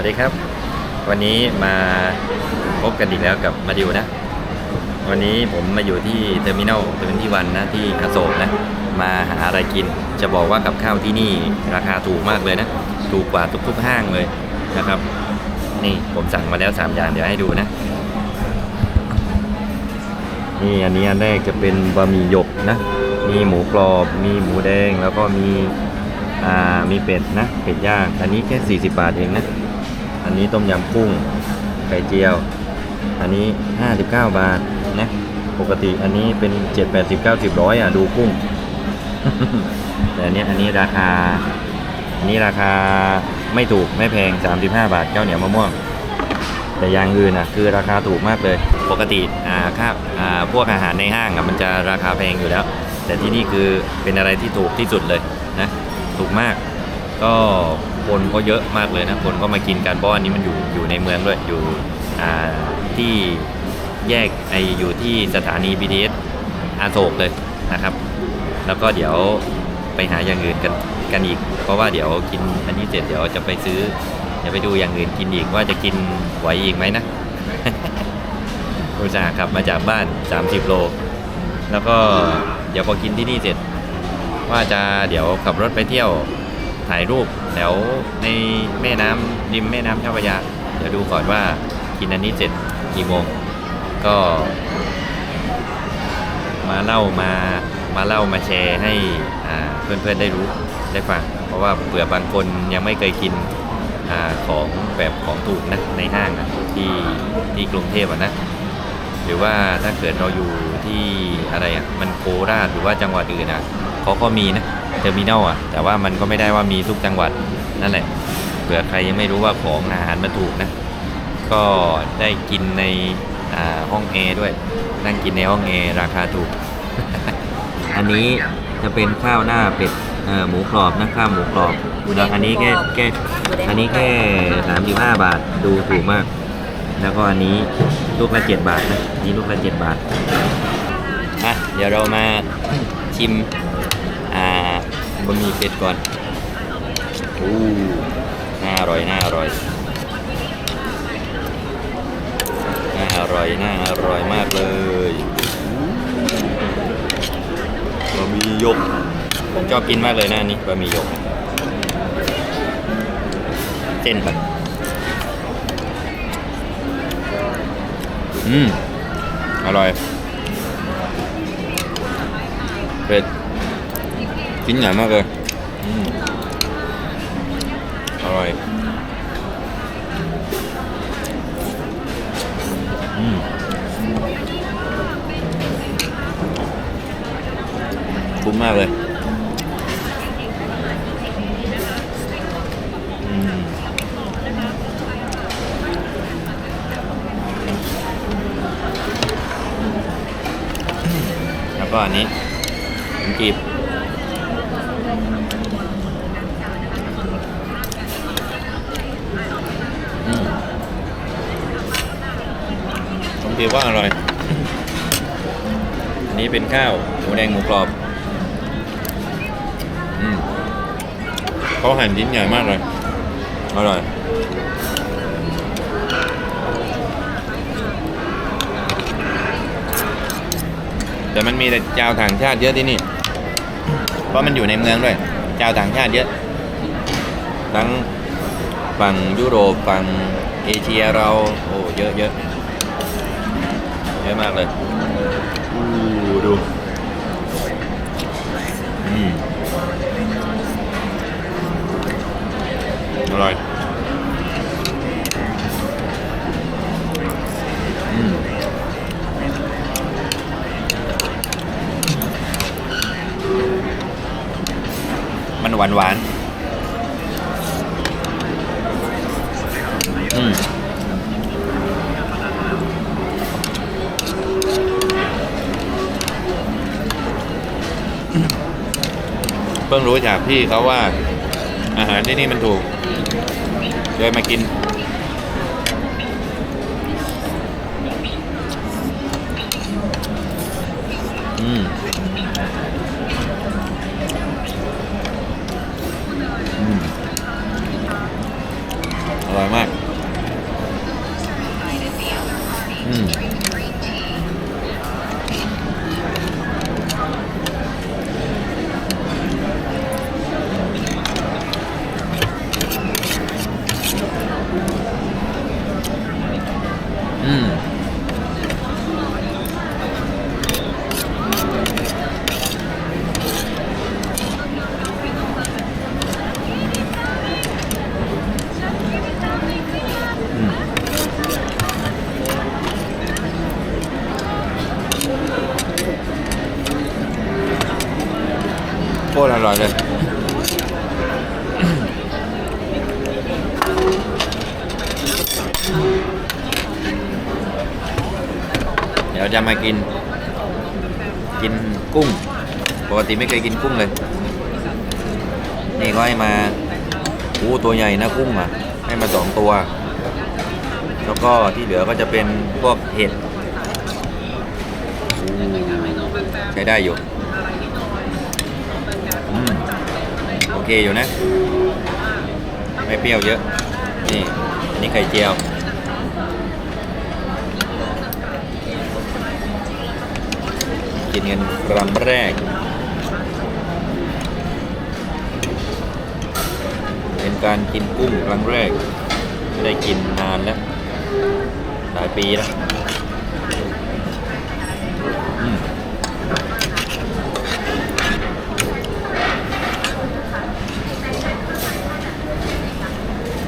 วัสดีครับ วันนี้มาพบกันอีกแล้วกับมาดิวนะ วันนี้ผมมาอยู่ที่เทอร์มินอลเทอร์มินที่วันนะที่อโศกนะมาหาอะไรกิน จะบอกว่ากับข้าวที่นี่ราคาถูกมากเลยนะ ถูกกว่าทุกๆห้างเลยนะครับ นี่ผมสั่งมาแล้ว 3 อย่างเดี๋ยวให้ดูนะ นี่อันนี้อันแรกจะเป็นบะหมี่หยกนะ มีหมูกรอบ มีหมูแดงแล้วก็มีอ่ามีเป็ดนะ เป็ดย่าง อันนี้แค่ 40 บาทเองนะ อันนี้ต้มยำกุ้งไข่เจียว อันนี้ 59 บาทนะปกติอันนี้เป็น 7 80 90ร้อยอะดูกุ้ง แต่อันเนี้ยอันนี้ราคาอันนี้ราคาไม่ถูกไม่แพง 35 บาทเจ้าเหนียวมะม่วง แต่อย่างอื่นนะคือราคาถูกมากเลย ปกติอ่าค่าอ่าพวกอาหารในห้างอะมันจะราคาแพงอยู่แล้ว แต่ที่นี่คือเป็นอะไรที่ถูกที่สุดเลยนะถูกมากก็ คนก็เยอะมากเลยนะคนก็มากินกันเพราะอันนี้มันอยู่อยู่ในเมืองด้วยอยู่ที่แยกไออยู่ที่สถานี BTS อาโศกเลยนะครับ แล้วก็เดี๋ยวไปหาอย่างอื่นกันกันอีก เพราะว่าเดี๋ยวกินอันนี้เสร็จเดี๋ยวจะไปซื้อจะไปดูอย่างอื่นกินอีกว่าจะกินไหวอีกไหมนะอุตส่าห์ขับมาจากบ้าน 30 โล แล้วก็เดี๋ยวพอกินที่นี่เสร็จ ว่าจะเดี๋ยวขับรถไปเที่ยว ถ่ายรูปแถวในแม่น้ำริมแม่น้ำเจ้าพระยา เดี๋ยวดูก่อนว่ากินอันนี้เสร็จกี่โมง ก็ มาเล่ามามาเล่ามาแชร์ให้เพื่อนๆได้รู้ได้ฟังเพราะว่าเผื่อบางคนยังไม่เคยกินอของแบบของถูกนะในห้างนะที่ที่กรุงเทพอะนะหรือว่าถ้าเกิดเราอยู่ที่อะไรอะมันโคราชหรือว่าจังหวัดอื่นอะเขาก็มีนะ เทอร์มินอลอะ แต่ว่ามันก็ไม่ได้ว่ามีทุกจังหวัดนั่นแหละเผื่อใครยังไม่รู้ว่าของอาหารมันถูกนะ ก็ได้กินในอ่าห้องแอร์ด้วย นั่งกินในห้องแอร์ราคาถูก อันนี้จะเป็นข้าวหน้าเป็ดเอ่อหมูกรอบนะข้าวหมูกรอบแล้วอันนี้แค่แค่อันนี้แค่สามสิบห้าบาทดูถูกมาก แล้วก็อันนี้ลูกละเจ็ดบาทนะนี่ลูกละเจ็ดบาทอะเดี๋ยวเรามาชิมอ่า บะหมี่เป็ดก่อนอู้น่าอร่อยน่าอร่อยน่าอร่อยน่าอร่อยมากเลยบะหมี่ยกผมชอบกินมากเลยนะนี่บะหมี่ยก เส้นครับอืม อร่อย ชิ้นใหญ่มากเลยอืมอร่อยอืมคุ้มมากเลย ผมกีว่าอร่อย อันนี้เป็นข้าวหมูแดงหมูกรอบ อืมเขาหั่นชิ้นใหญ่มากเลย อร่อยแต่มันมีแต่ชาวต่างชาติเยอะที่นี่ เพราะมันอยู่ในเมืองด้วยชาวต่างชาติเยอะ ทั้งฝั่งยุโรปฝั่งเอเชียเรา โอ้เยอะเยอะ เยอะมากเลยอู้ดูอืมอร่อยอืมมันหวานหวาน เพิ่งรู้จากพี่เขาว่า อาหารที่นี่มันถูกเลยมากิน อืมอร่อยมาก ตรอร่อยเลยเดี๋ยวจะมากิน กินกุ้ง ปกติไม่เคยกินกุ้งเลย นี่ก็ให้มาโอ้ตัวใหญ่นะกุ้งอะ ให้มาสองตัว แล้วก็ที่เหลือก็จะเป็นพวกเห็ดใช้ได้อยู่ เคอยู่นะ ไม่เปรี้ยวเยอะ นี่ อันนี่ไข่เจียว กินกันครั้งแรก เป็นการกินกุ้งครั้งแรก ไม่ได้กินนานแล้ว หลายปีแล้ว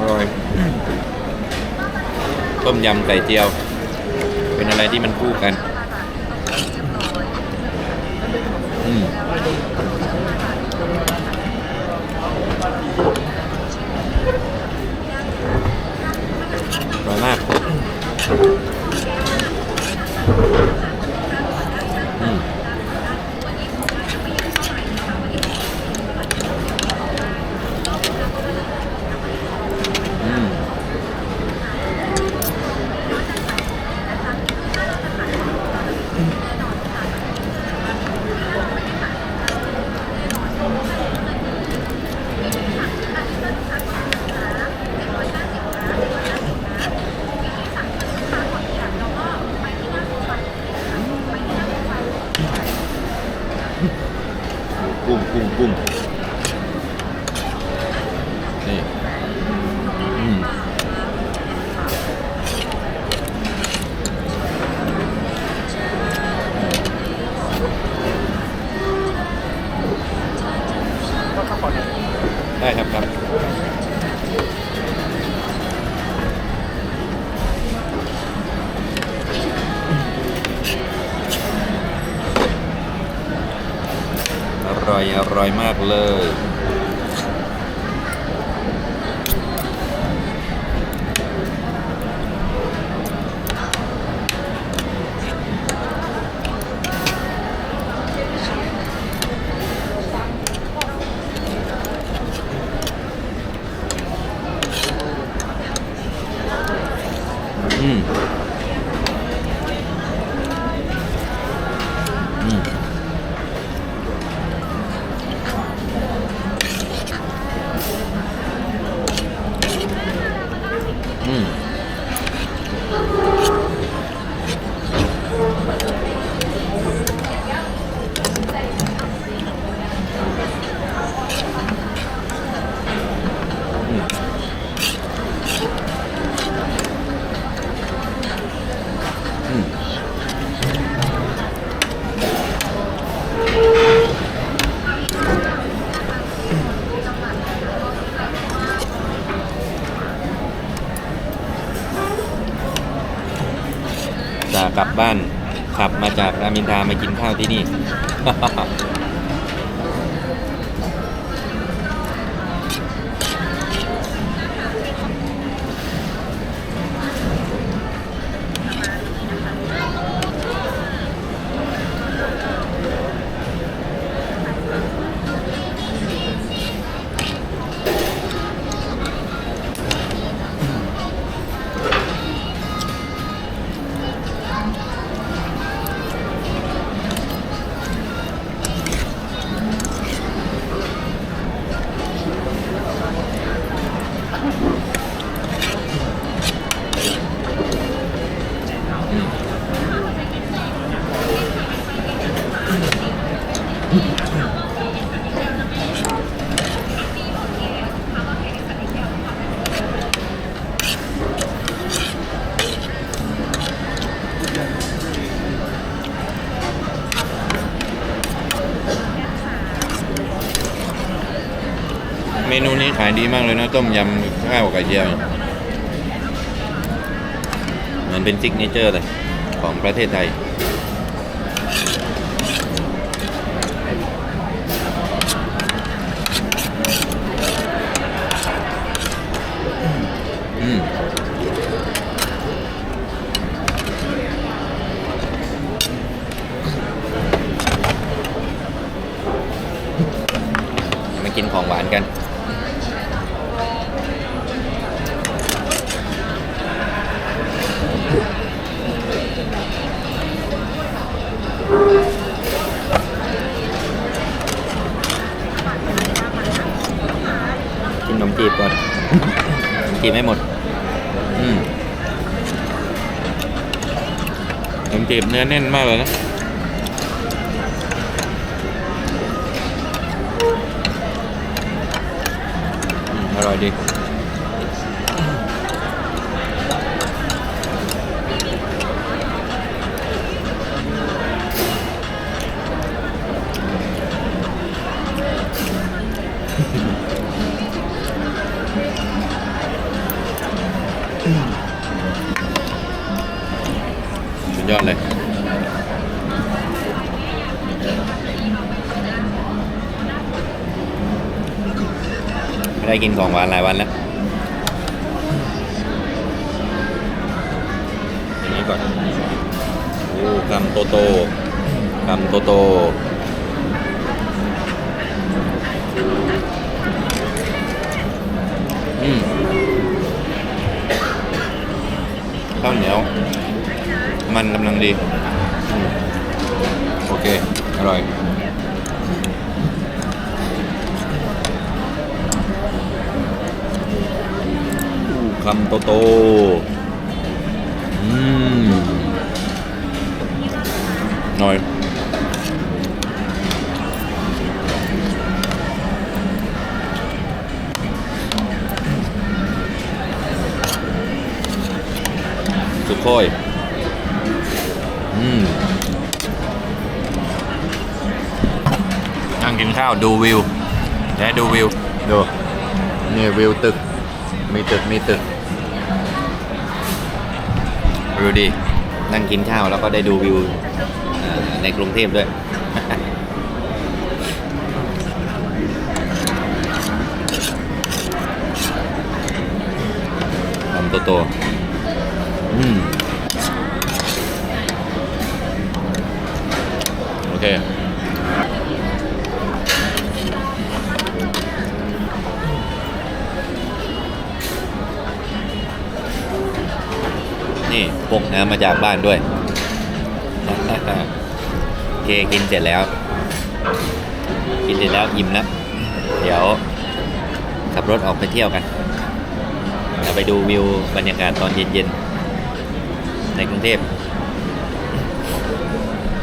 อร่อยต้มยำไก่เจียว เป็นอะไรที่มันคู่กัน เลย กลับบ้านขับมาจากรามอินทรามากินข้าวที่นี่ เมนูนี้ขายดีมากเลยนะ ต้มยำข้าวไก่เจียวเหมือนเป็นซิกเนเจอร์เลย ของประเทศไทยอืมากินของหวานกันขนมจีบก่อน ขนมจีบไม่หมด อืม ขนมจีบเนื้อแน่นมากเลยนะอืมอร่อยดี สุดยอดเลยไม่ได้กินของหวานหลายวันแล้วอย่างนี้ก่อนโอ้กำโตโตกำโตโต มันกำลังดี โอเค อร่อย คำโตโตอืมหน่อย นั่งกินข้าวดูวิวและดูวิว ดู นี่วิวตึก มีตึก มีตึกวิวดี นั่งกินข้าวแล้วก็ได้ดูวิวเอ่อในกรุงเทพด้วยทำโตๆอืม โอเค พกน้ำมาจากบ้านด้วยโอเคกินเสร็จแล้ว กินเสร็จแล้วอิ่มแล้วเดี๋ยวขับรถออกไปเที่ยวกันเราไปดูวิวบรรยากาศตอนเย็นๆ ในกรุงเทพ